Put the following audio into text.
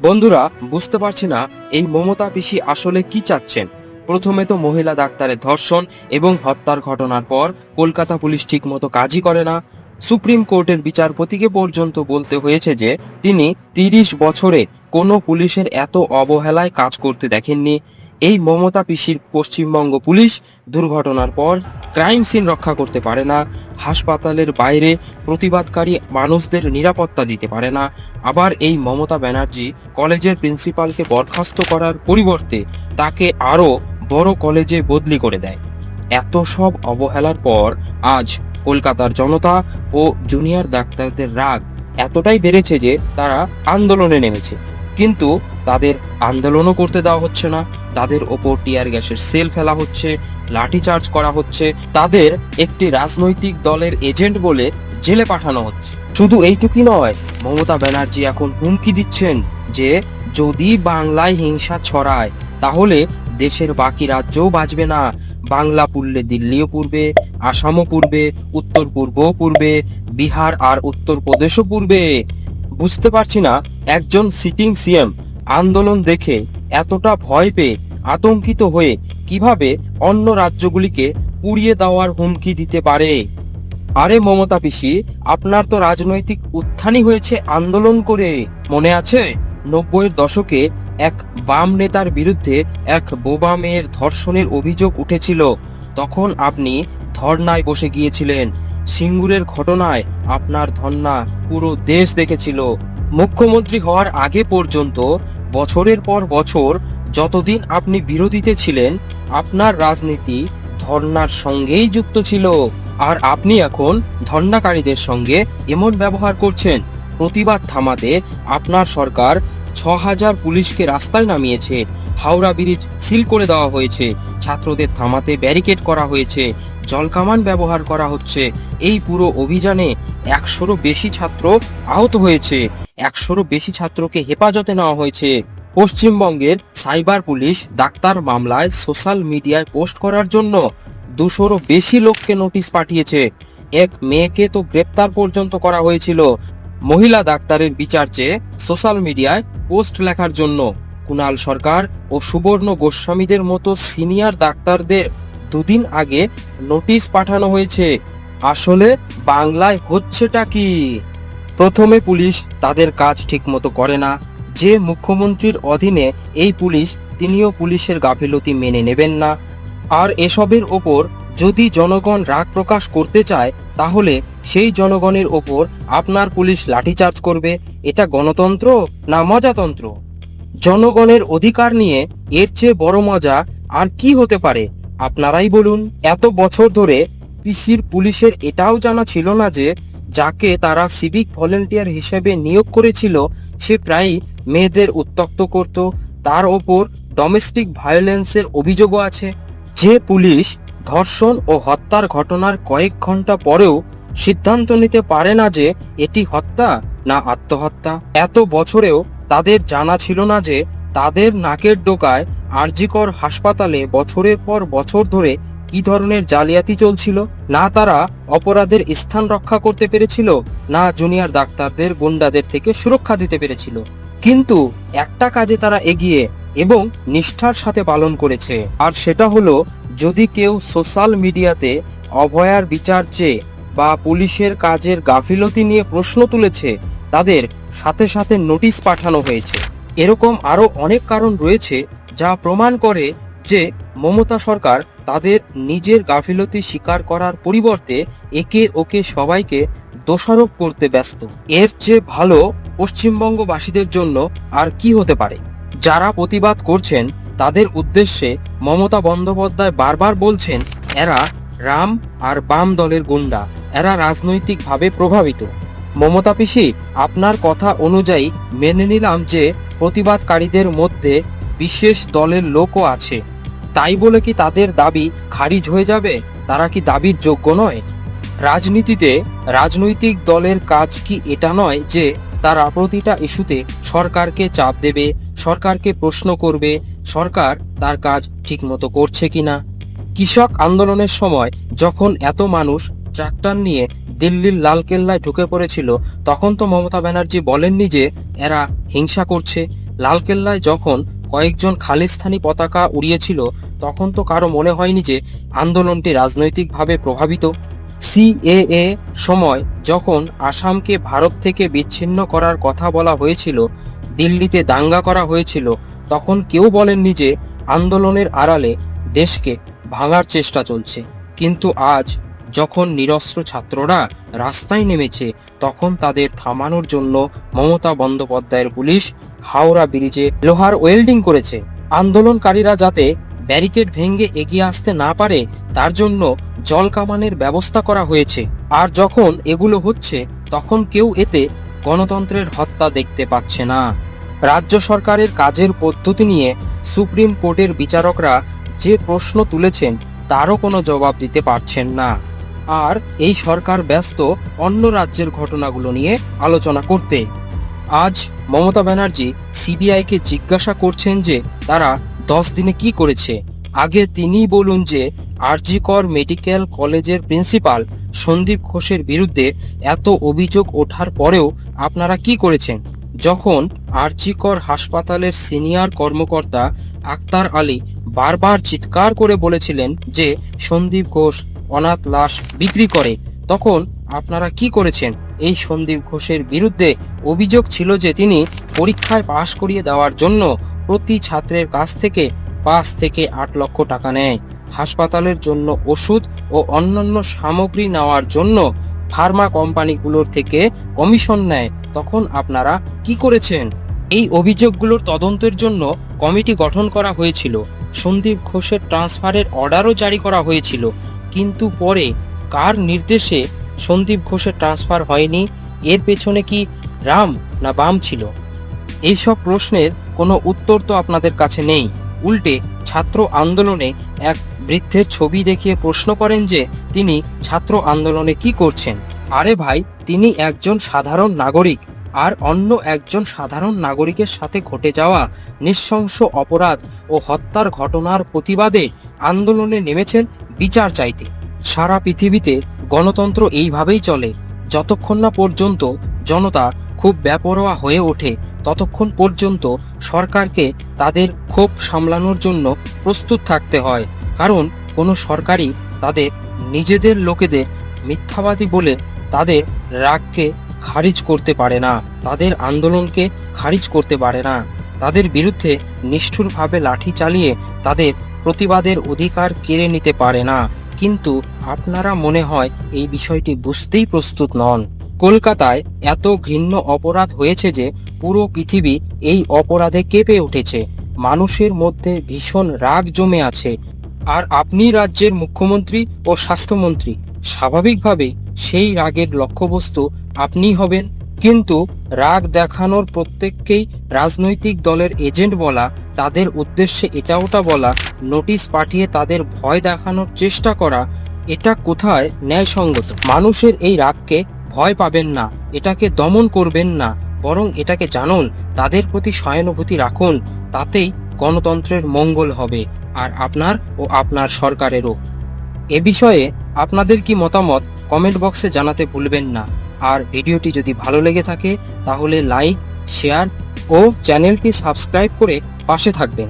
বন্ধুরা, বুঝতে পারছি না এই মমতা পিসি আসলে কি চাচ্ছেন। প্রথমে তো মহিলা ডাক্তারের ধর্ষণ এবং হত্যার ঘটনার পর কলকাতা পুলিশ ঠিকমতো কাজই করে না। সুপ্রিম কোর্টের বিচারপতিকে পর্যন্ত বলতে হয়েছে যে, তিনি তিরিশ বছরে কোনো পুলিশের এত অবহেলায় কাজ করতে দেখেননি। এই মমতা পিসির পশ্চিমবঙ্গ পুলিশ দুর্ঘটনার পর ক্রাইম সিন রক্ষা করতে পারে না, হাসপাতালের বাইরে প্রতিবাদকারী মানুষদের নিরাপত্তা দিতে পারে না। আবার এই মমতা ব্যানার্জি কলেজের প্রিন্সিপালকে বরখাস্ত করার পরিবর্তে তাকে আরও বড় কলেজে বদলি করে দেয়। এত সব অবহেলার পর আজ কলকাতার জনতা ও জুনিয়র ডাক্তারদের রাগ এতটাই বেড়েছে যে তারা আন্দোলনে নেমেছে। কিন্তু তাদের আন্দোলনও করতে দেওয়া হচ্ছে না। তাদের ওপর টিয়ার গ্যাসের সেল ফেলা হচ্ছে লাঠিচার্জ করা হচ্ছে। তাদের একটি রাজনৈতিক দলের এজেন্ট বলে জেলে পাঠানো হচ্ছে। শুধু এইটুকুই নয়, মমতা ব্যানার্জি এখন হুমকি দিচ্ছেন যে যদি বাংলায় হিংসা ছড়ায়, তাহলে দেশের বাকি রাজ্যও বাঁচবে না। বাংলা পুরলে দিল্লিও পূর্বে আসামও পূর্বে উত্তর পূর্বও পূর্বে বিহার আর উত্তরপ্রদেশও পূর্বে বুঝতে পারছি না একজন সিটিং সিএম আন্দোলন দেখে এতটা ভয় পেয়ে আতঙ্কিত হয়ে কীভাবে অন্য রাজ্যগুলিকে পুড়িয়ে দেওয়ার হুমকি দিতে পারে? আরে মমতা পিসি, আপনার তো রাজনৈতিক উত্থানই হয়েছে আন্দোলন করে। মনে আছে? নব্বইয়ের দশকে এক বাম নেতার বিরুদ্ধে এক বোবা মেয়ের ধর্ষণের অভিযোগ উঠেছিল। তখন আপনি ধর্নায় বসে গিয়েছিলেন। সিঙ্গুরের ঘটনায় আপনার ধর্না পুরো দেশ দেখেছিল। মুখ্যমন্ত্রী হওয়ার আগে পর্যন্ত বছরের পর বছর যতদিন আপনি বিরোধীতে ছিলেন, আপনার রাজনীতি ধর্নার সঙ্গেই যুক্ত ছিল। আর আপনি এখন ধর্নাকারীদের সঙ্গে এমন ব্যবহার করছেন। প্রতিবাদ থামাতে আপনার সরকার ছ হাজার পুলিশকে রাস্তায় নামিয়েছে। হাওড়া ব্রিজ সিল করে দেওয়া হয়েছে। ছাত্রদের থামাতে ব্যারিকেড করা হয়েছে। জলকামান ব্যবহার করা হচ্ছে। এই পুরো অভিযানে একশোরও বেশি ছাত্র আহত হয়েছে। একশোরও বেশি ছাত্রকে হেফাজতে নেওয়া হয়েছে। পশ্চিমবঙ্গের সাইবার পুলিশ ডাক্তার মামলায় সোশ্যাল মিডিয়ায় পোস্ট করার জন্য দুশোরও বেশি লোককে নোটিশ পাঠিয়েছে। এক মেয়েকে তো গ্রেপ্তার পর্যন্ত করা হয়েছিল। মহিলা ডাক্তারের বিচার চেয়ে সোশ্যাল মিডিয়ায় পোস্ট লেখার জন্য কুণাল সরকার ও সুবর্ণ গোস্বামীদের মতো সিনিয়র ডাক্তারদের দুদিন আগে নোটিশ পাঠানো হয়েছে। আসলে বাংলায় হচ্ছেটা কি? প্রথমে পুলিশ তাদের কাজ ঠিকমতো করে না। যে মুখ্যমন্ত্রীর অধীনে এই পুলিশ, তিনিও পুলিশের গাফিলতি মেনে নেবেন না। আর এসবের ওপর যদি জনগণ রাগ প্রকাশ করতে চায় তাহলে সেই জনগণের ওপর আপনার পুলিশ লাঠিচার্জ করবে? এটা গণতন্ত্র না মজাতন্ত্র? জনগণের অধিকার নিয়ে এর চেয়ে বড় মজা আর কি হতে পারে? আপনারাই বলুন। এত বছর ধরে পিসির পুলিশের এটাও জানা ছিল না যে, যাকে তারা সিভিক ভলেন্টিয়ার হিসেবে নিয়োগ করেছিল, সে প্রায়ই মেয়েদের উত্তক্ত করত। তার ওপর ডোমেস্টিক ভায়োলেন্সের অভিযোগও আছে। যে পুলিশ ধর্ষণ ও হত্যার ঘটনার কয়েক ঘণ্টা পরেও সিদ্ধান্ত নিতে পারে না যে এটি হত্যা না আত্মহত্যা। এত বছরেও তাদের জানা ছিল না যে তাদের নাকের ডোকায় আরজিকর হাসপাতালে বছরের পর বছর ধরে কি ধরনের জালিয়াতি চলছিল, না তারা অপরাধের স্থান রক্ষা করতে পেরেছিল, না জুনিয়র ডাক্তারদের গুন্ডাদের থেকে সুরক্ষা দিতে পেরেছিল। কিন্তু একটা কাজে তারা এগিয়ে এবং নিষ্ঠার সাথে পালন করেছে। আর সেটা হলো যদি কেউ সোশ্যাল মিডিয়াতে অভয়ার বিচার চেয়ে বা পুলিশের কাজের গাফিলতি নিয়ে প্রশ্ন তুলেছে, তাদের সাথে সাথে নোটিশ পাঠানো হয়েছে। এরকম আরও অনেক কারণ রয়েছে যা প্রমাণ করে যে মমতা সরকার তাদের নিজের গাফিলতি স্বীকার করার পরিবর্তে একে ওকে সবাইকে দোষারোপ করতে ব্যস্ত। এর চেয়ে ভালো পশ্চিমবঙ্গবাসীদের জন্য আর কি হতে পারে? যারা প্রতিবাদ করছেন তাদের উদ্দেশ্যে মমতা বন্দ্যোপাধ্যায় বারবার বলছেন, এরা রাম আর বাম দলের গুন্ডা, এরা রাজনৈতিকভাবে প্রভাবিত। মমতা পিসি, আপনার কথা অনুযায়ী মেনে নিলাম যে প্রতিবাদকারীদের মধ্যে বিশেষ দলের লোকও আছে। তাই বলে কি তাদের দাবি খারিজ হয়ে যাবে? তারা কি দাবির যোগ্য নয়? রাজনীতিতে রাজনৈতিক দলের কাজ কি এটা নয় যে তারা প্রতিটা ইস্যুতে সরকারকে চাপ দেবে, সরকারকে প্রশ্ন করবে, সরকার তার কাজ ঠিকমতো করছে কিনা? কৃষক আন্দোলনের সময় যখন এত মানুষ ট্রাক্টর নিয়ে দিল্লির লালকেল্লায় ঢুকে পড়েছিল, তখন তো মমতা ব্যানার্জি বলেননি যে এরা হিংসা করছে। লালকেল্লায় যখন কয়েকজন খালিস্তানি পতাকা উড়িয়েছিল, তখন তো কারও মনে হয়নি যে আন্দোলনটি রাজনৈতিকভাবে প্রভাবিত। সিএএ সময় যখন আসামকে ভারত থেকে বিচ্ছিন্ন করার কথা বলা হয়েছিল, দিল্লিতে দাঙ্গা করা হয়েছিল, তখন কেউ বলেননি যে আন্দোলনের আড়ালে দেশকে ভাঙার চেষ্টা চলছে। কিন্তু আজ যখন নিরস্ত্র ছাত্ররা রাস্তায় নেমেছে, তখন তাদের থামানোর জন্য মমতা বন্দ্যোপাধ্যায়ের পুলিশ হাওড়া ব্রিজে লোহার ওয়েল্ডিং করেছে। আন্দোলনকারীরা যাতে ব্যারিকেড ভেঙে এগিয়ে আসতে না পারে, তার জন্য জল কামানের ব্যবস্থা করা হয়েছে। আর যখন এগুলো হচ্ছে, তখন কেউ এতে গণতন্ত্রের হত্যা দেখতে পাচ্ছে না। রাজ্য সরকারের কাজের পদ্ধতি নিয়ে সুপ্রিম কোর্টের বিচারকরা যে প্রশ্ন তুলেছেন, তারও কোনো জবাব দিতে পারছেন না। আর এই সরকার ব্যস্ত অন্য রাজ্যের ঘটনাগুলো নিয়ে আলোচনা করতে। আজ মমতা ব্যানার্জি সিবিআইকে জিজ্ঞাসা করছেন যে, তারা দশ দিনে কি করেছে? আগে তিনি বলুন যে আরজিকর মেডিকেল কলেজের প্রিন্সিপাল সন্দীপ ঘোষের বিরুদ্ধে এত অভিযোগ ওঠার পরেও আপনারা কি করেছেন? যখন আরজিকর হাসপাতালের সিনিয়র কর্মকর্তা আক্তার আলী বারবার চিৎকার করে বলেছিলেন যে, সন্দীপ ঘোষ অনাথ লাশ বিক্রি করে, তখন আপনারা কি করেছেন? এই সন্দীপ ঘোষের বিরুদ্ধে অভিযোগ ছিল যে, তিনি পরীক্ষায় পাশ করিয়ে দেওয়ার জন্য প্রতি ছাত্রের কাছ থেকে পাঁচ থেকে আট লক্ষ টাকা নেয়। হাসপাতালের জন্য ওষুধ ও অন্যান্য সামগ্রী নেওয়ার জন্য ফার্মা কোম্পানিগুলোর থেকে কমিশন নেয়। তখন আপনারা কি করেছেন? এই অভিযোগগুলোর তদন্তের জন্য কমিটি গঠন করা হয়েছিল। সন্দীপ ঘোষের ট্রান্সফারের অর্ডারও জারি করা হয়েছিল। কিন্তু পরে কার নির্দেশে সন্দীপ ঘোষের ট্রান্সফার হয়নি? এর পেছনে কি রাম না বাম ছিল? এইসব প্রশ্নের কোনো উত্তর তো আপনাদের কাছে নেই। উল্টে ছাত্র আন্দোলনে এক বৃদ্ধের ছবি দেখিয়ে প্রশ্ন করেন যে, তিনি ছাত্র আন্দোলনে কি করছেন? আরে ভাই, তিনি একজন সাধারণ নাগরিক, আর অন্য একজন সাধারণ নাগরিকের সাথে ঘটে যাওয়া নৃশংস অপরাধ ও হত্যার ঘটনার প্রতিবাদে আন্দোলনে নেমেছেন বিচার চাইতে। সারা পৃথিবীতে গণতন্ত্র এইভাবেই চলে, যতক্ষণ না পর্যন্ত জনতা খুব ব্যাপরোয়া হয়ে ওঠে। ততক্ষণ পর্যন্ত সরকারকে তাদের ক্ষোভ সামলানোর জন্য প্রস্তুত থাকতে হয়, কারণ কোনো সরকারই তাদের নিজেদের লোকেদের মিথ্যাবাদী বলে তাদের রাগকে খারিজ করতে পারে না, তাদের আন্দোলনকে খারিজ করতে পারে না। তাদের বিরুদ্ধে নিষ্ঠুরভাবে লাঠি চালিয়ে তাদের প্রতিবাদের অধিকার কেড়ে নিতে পারে না। কিন্তু আপনারা মনে হয় এই বিষয়টি বুঝতেই প্রস্তুত নন। কলকাতায় এত ঘৃণ্য অপরাধ হয়েছে যে পুরো পৃথিবী এই অপরাধে কেঁপে উঠেছে। মানুষের মধ্যে ভীষণ রাগ জমে আছে। আর আপনি রাজ্যের মুখ্যমন্ত্রী ও স্বাস্থ্যমন্ত্রী স্বাভাবিকভাবেই সেই রাগের লক্ষ্যবস্তু আপনিই হবেন। কিন্তু রাগ দেখানোর প্রত্যেককেই রাজনৈতিক দলের এজেন্ট বলা, তাদের উদ্দেশ্যে এটা ওটা বলা, নোটিশ পাঠিয়ে তাদের ভয় দেখানোর চেষ্টা করা, এটা কোথায় ন্যায়সঙ্গত? মানুষের এই রাগকে ভয় পাবেন না, এটাকে দমন করবেন না, বরং এটাকে জানুন, তাদের প্রতি সহানুভূতি রাখুন, তাতেই গণতন্ত্রের মঙ্গল হবে, আর আপনার ও আপনার সরকারেরও। এ বিষয়ে আপনাদের কি মতামত, কমেন্ট বক্সে জানাতে ভুলবেন না, আর ভিডিওটি যদি ভালো লেগে থাকে, তাহলে লাইক, শেয়ার ও চ্যানেলটি সাবস্ক্রাইব করে পাশে থাকবেন।